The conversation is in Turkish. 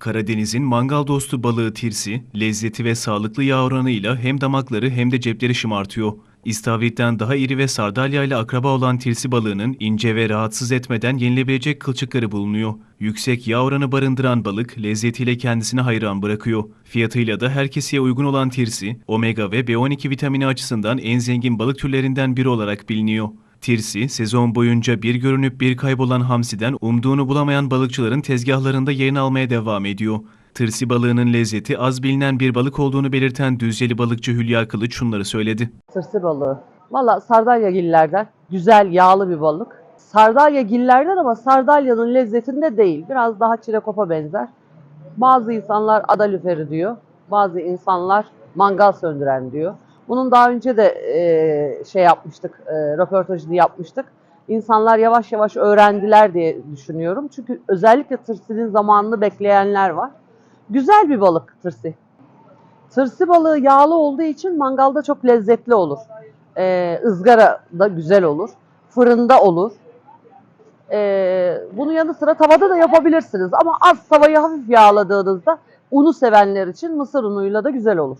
Karadeniz'in mangal dostu balığı tirsi, lezzeti ve sağlıklı yağ oranıyla hem damakları hem de cepleri şımartıyor. İstavrit'ten daha iri ve sardalya ile akraba olan tirsi balığının ince ve rahatsız etmeden yenilebilecek kılçıkları bulunuyor. Yüksek yağ oranı barındıran balık lezzetiyle kendisini hayran bırakıyor. Fiyatıyla da herkese uygun olan tirsi, omega ve B12 vitamini açısından en zengin balık türlerinden biri olarak biliniyor. Tirsi, sezon boyunca bir görünüp bir kaybolan hamsiden umduğunu bulamayan balıkçıların tezgahlarında yerini almaya devam ediyor. Tırsi balığının lezzeti az bilinen bir balık olduğunu belirten Düzceli balıkçı Hülya Kılıç şunları söyledi. Tırsı balığı. Valla sardalyagillerden güzel yağlı bir balık. Sardalyagillerden ama sardalyanın lezzetinde değil. Biraz daha çilekopa benzer. Bazı insanlar adalüferi diyor. Bazı insanlar mangal söndüren diyor. Bunun daha önce de e, şey yapmıştık, e, röportajını yapmıştık. İnsanlar yavaş yavaş öğrendiler diye düşünüyorum. Çünkü özellikle tırsının zamanını bekleyenler var. Güzel bir balık tırsi. Tırsı balığı yağlı olduğu için mangalda çok lezzetli olur. Ee, ızgara da güzel olur. Fırında olur. Ee, bunun yanı sıra tavada da yapabilirsiniz. Ama az tavayı hafif yağladığınızda unu sevenler için mısır unuyla da güzel olur.